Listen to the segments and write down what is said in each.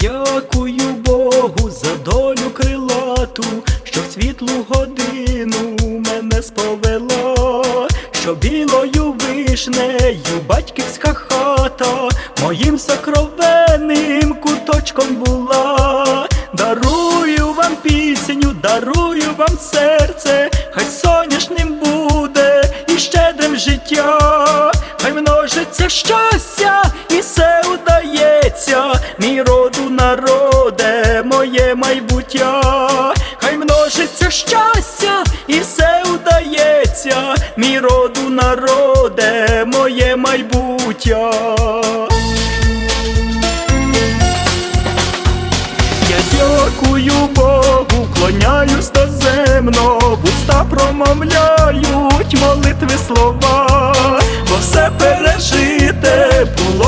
дякую Богу за долю крилату, що в світлу годину мене сповела, що білою вишнею батьківська хата моїм сокровенним куточком була. Дарую вам пісню, дарую вам серце, хай соняшним буде і щедрим життя, хай множиться щастя, майбуття, хай множиться щастя, і все удається, мій роду народе, моє майбуття. Я дякую Богу, клоняюсь доземно, вуста промовляють молитви слова, бо все пережите було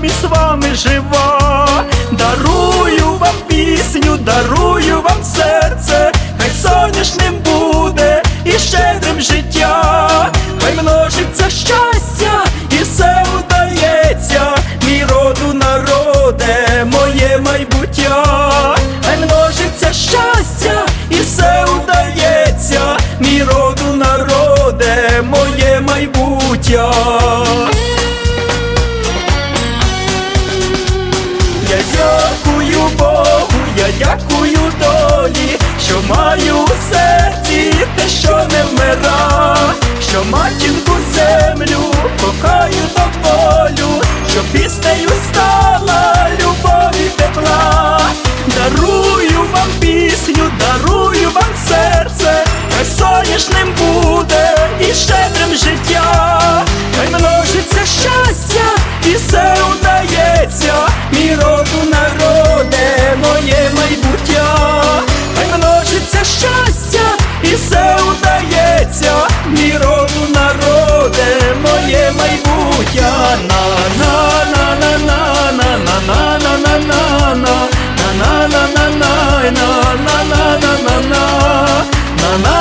пісня між вами жива, дарую вам пісню, дарую вам серце, хай соняшним буде і щедрим життя, хай множиться щастя, і все удається, мій роду народе, моє майбуття. Тобою стала любові тепла, дарую вам пісню, дарую вам серце, хай соняшним буде і щедрим життя, хай множиться щастя, і все удається, мій род Sana